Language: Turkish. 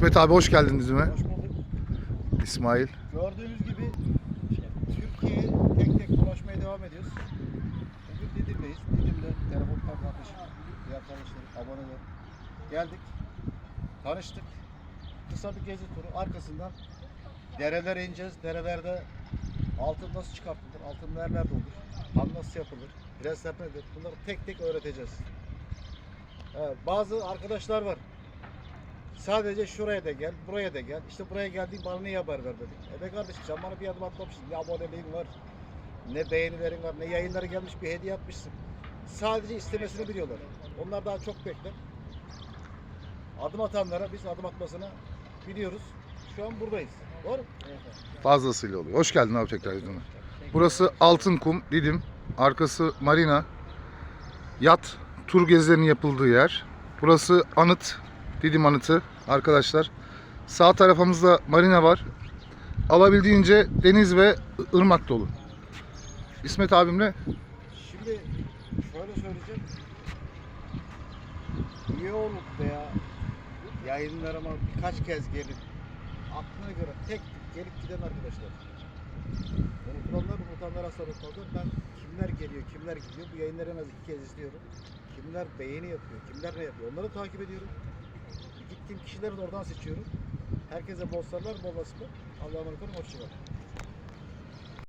İsmet abi hoş geldin dizime. Hoş bulduk. İsmail. Gördüğünüz gibi Türkiye'ye tek tek dolaşmaya devam ediyoruz. Bugün Didim'deyiz. Didim'de telefondan kardeşim, diğer kardeşlerim, aboneler geldik. Tanıştık. Kısa bir gezi turu. Arkasından derelere ineceğiz. Derelerde altın nasıl çıkartılır, altın nerelerde olur, han nasıl yapılır, prensler nedir bunları tek tek öğreteceğiz. Evet, bazı arkadaşlar var. Sadece şuraya da gel, buraya da gel. İşte buraya geldiğin bana niye haber ver dedik. E be kardeşim sen bana bir adım atmamışsın. Ne aboneliğin var, ne beğenilerin var, ne yayınlara gelmiş bir hediye atmışsın. Sadece istemesini biliyorlar. Onlar daha çok bekler. Adım atanlara biz adım atmasını biliyoruz. Şu an buradayız. Doğru mu? Fazlasıyla oluyor. Hoş geldin abi tekrar izleme. Burası Altınkum, Didim. Arkası marina. Yat, tur gezilerinin yapıldığı yer. Burası anıt, Didim anıtı arkadaşlar. Sağ tarafımızda marina var. Alabildiğince deniz ve ırmak dolu. İsmet abimle Şimdi şöyle söyleyeceğim. Üye olup veya yayınlarıma birkaç kez gelip aklına göre tek gelip giden arkadaşlar. Unutulanlar unutanlar asla unutmazlar. Ben kimler geliyor, kimler gidiyor bu yayınları en az iki kez izliyorum. Kimler beğeni yapıyor, kimler ne yapıyor onları takip ediyorum. Gittiğim kişileri de oradan seçiyorum. Herkese bol sarılar, bol nasip. Allah'a emanet olun, hoşçakalın.